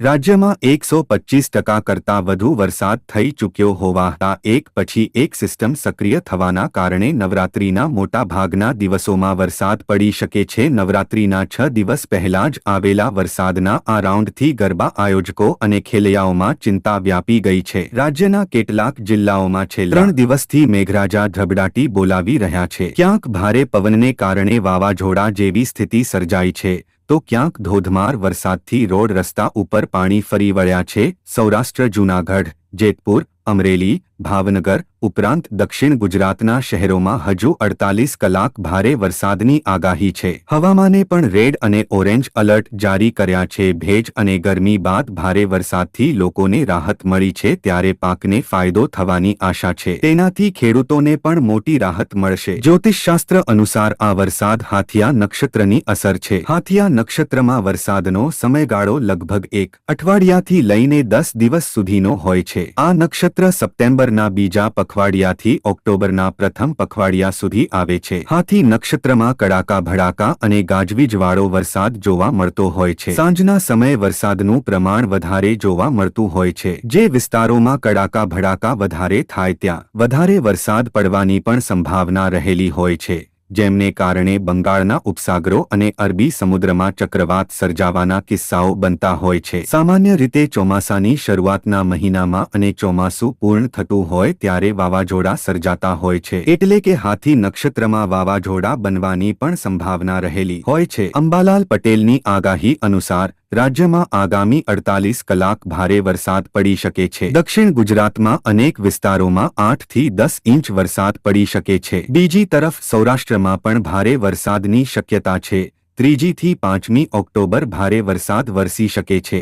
રાજ્યમાં એકસો પચીસ ટકા કરતાં વધુ વરસાદ થઈ ચૂક્યો હોવાતા એક પછી એક સિસ્ટમ સક્રિય થવાના કારણે નવરાત્રીના મોટા ભાગના દિવસોમાં વરસાદ પડી શકે છે. નવરાત્રીના છ દિવસ પહેલા જ આવેલા વરસાદના આ રાઉન્ડથી ગરબા આયોજકો અને ખેલૈયાઓમાં ચિંતા વ્યાપી ગઈ છે. રાજ્યના કેટલાક જિલ્લાઓમાં છેલ્લા ત્રણ દિવસથી મેઘરાજા ધબડાટી બોલાવી રહ્યા છે. ક્યાંક ભારે પવનને કારણે વાવાઝોડા જેવી સ્થિતિ સર્જાઈ છે. તો ક્યાંક ધોધમાર વરસાદથી રોડ રસ્તા ઉપર પાણી ફરી વળ્યા છે. સૌરાષ્ટ્ર, જૂનાગઢ, જેતપુર, અમરેલી ભાવનગર ઉપરાંત દક્ષિણ ગુજરાતના શહેરોમાં હજુ અડતાલીસ કલાક ભારે વરસાદની આગાહી છે. હવામાને પણ રેડ અને ઓરેન્જ એલર્ટ જારી કર્યા છે. ભેજ અને ગરમી બાદ ભારે વરસાદથી લોકોને રાહત મળી છે ત્યારે પાકને ફાયદો થવાની આશા છે. તેનાથી ખેડૂતોને પણ મોટી રાહત મળશે. જ્યોતિષશાસ્ત્ર અનુસાર આ વરસાદ હાથિયા નક્ષત્રની અસર છે. હાથિયા નક્ષત્રમાં વરસાદનો સમયગાળો લગભગ એક અઠવાડિયાથી લઈને દસ દિવસ સુધીનો હોય છે. આ નક્ષત્ર સપ્ટેમ્બરના બીજા પખવાડિયાથી ઓક્ટોબરના પ્રથમ પખવાડિયા સુધી આવે છે. હાથી નક્ષત્રમાં કડાકા ભડાકા અને ગાજવીજવાળો વરસાદ જોવા મળતો હોય છે. સાંજના સમયે વરસાદનું પ્રમાણ વધારે જોવા મળતું હોય છે. જે વિસ્તારોમાં કડાકા ભડાકા વધારે થાય ત્યાં. વધારે વરસાદ પડવાની પણ સંભાવના રહેલી હોય છે. જેમને કારણે બંગાળના ઉપસાગરો અને અરબી સમુદ્રમાં ચક્રવાત સર્જાવાના કિસ્સાઓ બનતા હોય છે. સામાન્ય રીતે ચોમાસાની શરૂઆતના મહિનામાં અને ચોમાસું પૂર્ણ થતું હોય ત્યારે વાવાઝોડા સર્જાતા હોય છે. એટલે કે હાથી નક્ષત્રમાં વાવાઝોડા બનવાની પણ સંભાવના રહેલી હોય છે. અંબાલાલ પટેલની આગાહી અનુસાર રાજ્યમાં આગામી અડતાલીસ કલાક ભારે વરસાદ પડી શકે છે. દક્ષિણ ગુજરાતમાં અનેક વિસ્તારોમાં આઠથી દસ ઇંચ વરસાદ પડી શકે છે. બીજી તરફ સૌરાષ્ટ્રમાં પણ ભારે વરસાદની શક્યતા છે. ત્રીજીથી પાંચમી ઓક્ટોબર ભારે વરસાદ વરસી શકે છે.